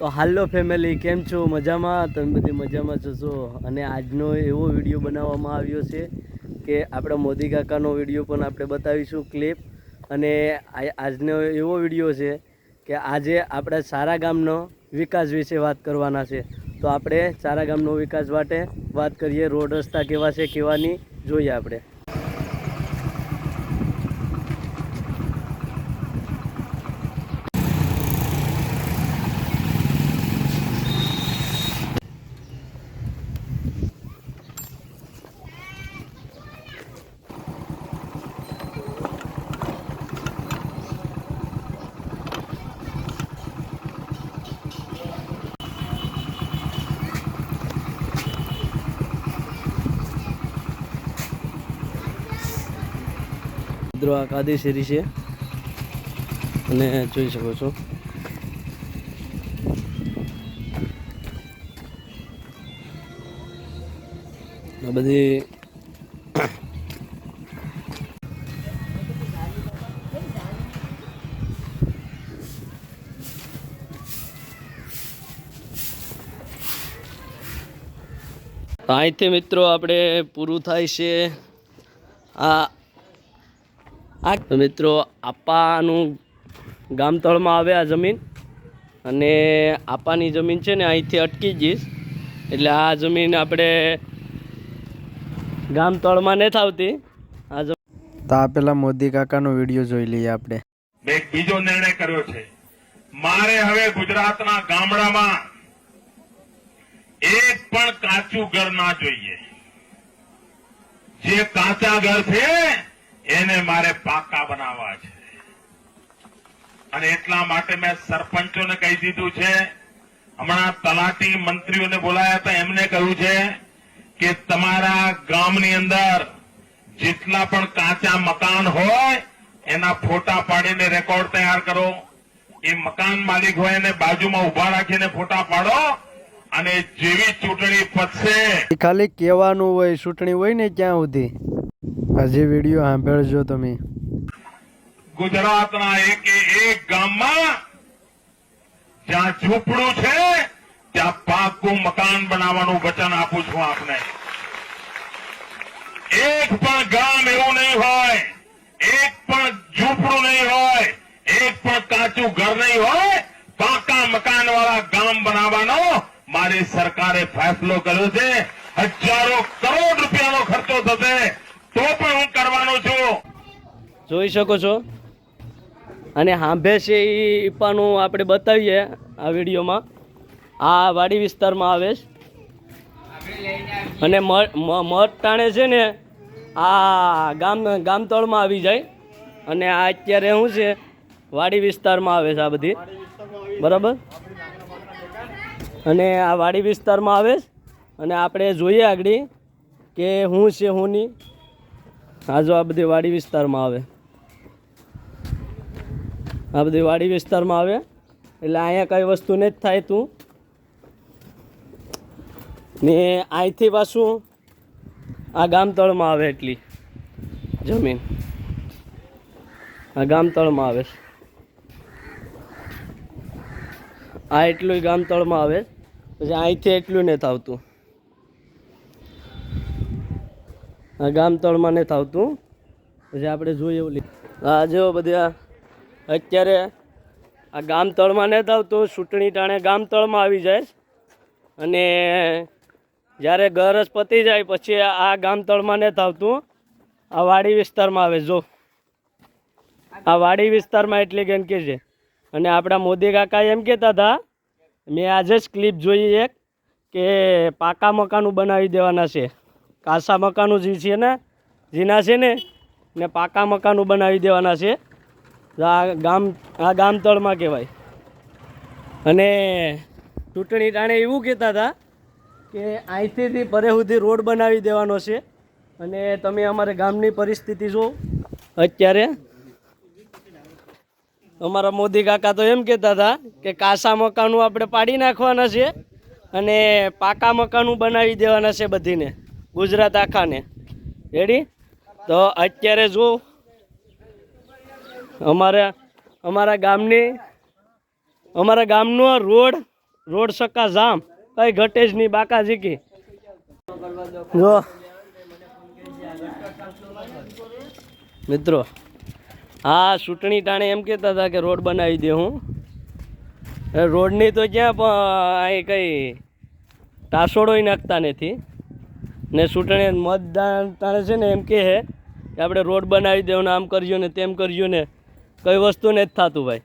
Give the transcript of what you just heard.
તો હાલો ફેમિલી કેમ છો? મજામાં? તમે બધી મજામાં જશો અને આજનો એવો વીડિયો બનાવવામાં આવ્યો છે કે આપણા મોદી કાકાનો વીડિયો પણ આપણે બતાવીશું ક્લિપ અને આજનો એવો વીડિયો છે કે આજે આપણે સારા ગામનો વિકાસ વિશે વાત કરવાના છે. તો આપણે સારા ગામનો વિકાસ માટે વાત કરીએ. રોડ રસ્તા કેવા છે કેવાની જોઈએ આપણે. મિત્રો, આ કાદી છે. અને જોઈ શકો છો. આ બધી અહીંથી મિત્રો, આપણે પૂરું થાય છે. આ આ મિત્રો આપાનું ગામતળમાં આવે આ જમીન. અને આપાની જમીન છે ને અહીંથી અટકી જઈશ એટલે આ જમીન આપણે ગામતળમાં નથી આવતી. આ જમીન તો આ પેલા મોદી કાકાનો વીડિયો જોઈ લઈએ આપણે. મેં એક બીજો નિર્ણય કર્યો છે. મારે હવે ગુજરાતના ગામડામાં એક પણ કાચું ઘર ના જોઈએ. જે કાચા ઘર છે એને મારે પાકા બનાવવા છે. અને એટલા માટે મેં સરપંચોને કહી દીધું છે. હમણાં તલાટી મંત્રીઓને બોલાયા હતા એમને કહ્યું છે કે તમારા ગામની અંદર જેટલા પણ કાચા મકાન હોય, એના ફોટા પાડીને રેકોર્ડ તૈયાર કરો. એ મકાન માલિક હોય એને બાજુમાં ઊભા રાખીને ફોટા પાડો અને જેવી ચૂંટણી પતશે ખાલી કહેવાનું હોય, ચૂંટણી હોય ને ક્યાં સુધી. હજી વીડિયો સાંભળજો તમે. ગુજરાતના એક એક ગામમાં જ્યાં ઝૂંપડું છે, ત્યાં પાકું મકાન બનાવવાનું વચન આપું છું આપને. એક પણ ગામ એવું નહીં હોય, એક પણ ઝૂંપડું નહીં હોય, એક પણ કાચું ઘર નહીં હોય, પાકા મકાન વાળા ગામ બનાવવાનો મારી સરકારે ફેસલો કર્યો છે. હજારો કરોડ રૂપિયાનો ખર્ચો થશે. તો પણ હું કરવાનો છું? જોઈ શકો છો. અને હાંભે છે એ ઈપાનું આપણે બતાવીએ આ વિડીયોમાં. આ વાડી વિસ્તારમાં આવે છે. અને મ- મ- મઠ ટાણે છે ને, આ ગામ, ગામતળમાં આવી જાય. અને આ અત્યારે શું છે, વાડી વિસ્તારમાં આવે છે આ બધી. બરાબર? અને આ વાડી વિસ્તારમાં આવે છે. અને આપણે જોઈએ આગળ કે શું છે, શું નહીં. આ જો આ બધી વાડી વિસ્તારમાં આવે. આ બધી વાડી વિસ્તારમાં આવે. એટલે અહીંયા કઈ વસ્તુ ને થાય તું. ને અહીંથી પાછું આ ગામતળમાં આવે એટલી જમીન. આ ગામતળમાં આવે. આ એટલું ગામતળમાં આવે. પછી અહીંથી એટલું નથી આવતું. આ ગામતળમાં નથી આવતું. પછી આપણે જોઈએ ઓલી. હા જો બધા, અત્યારે આ ગામ તળમાં નથી આવતું, ચૂંટણી ટાણે ગામ તળમાં આવી જાય અને જ્યારે ગરજ પતી જાય પછી આ ગામ તળમાં નથી આવતું. આ વાડી વિસ્તારમાં આવે, જો. આ વાડી વિસ્તારમાં એટલી ગંદકી છે. અને આપણા મોદી કાકા એમ કહેતા હતા, મેં આજે જ ક્લિપ જોઈ એક, કે પાકા મકાનું બનાવી દેવાના છે. કાચા મકાનો જે છે ને, જીના છે ને ને પાકા મકાનો બનાવી દેવાના છે. આ ગામ, આ ગામતળમાં કહેવાય. અને ચૂંટણી ટાણે એવું કહેતા હતા કે અહીંથી પરે સુધી રોડ બનાવી દેવાનો છે. અને તમે અમારે ગામની પરિસ્થિતિ જો અત્યારે અમારા મોદી કાકા તો એમ કહેતા હતા કે કાસા મકાનો આપણે પાડી નાખવાના છે અને પાકા મકાનો બનાવી દેવાના છે બધીને. ગુજરાત આખાને. રેડી તો અત્યારે જો અમારા અમારા ગામની, અમારા ગામનો રોડ રોડ સક્કા જામ. કઈ ઘટે જ નહીં બાકા જીકી જો. મિત્રો હા ચૂંટણી ટાણે એમ કહેતા હતા કે રોડ બનાવી દે હું. રોડની તો ક્યાં પણ અહીં કંઈ ટાસોડોય નાખતા નથી. ને ચૂંટણી મતદાન તાણે છે ને એમ કહે કે આપણે રોડ બનાવી દેવું ને આમ કરજો ને તેમ કરજો ને. કઈ વસ્તુ નથી થતું ભાઈ.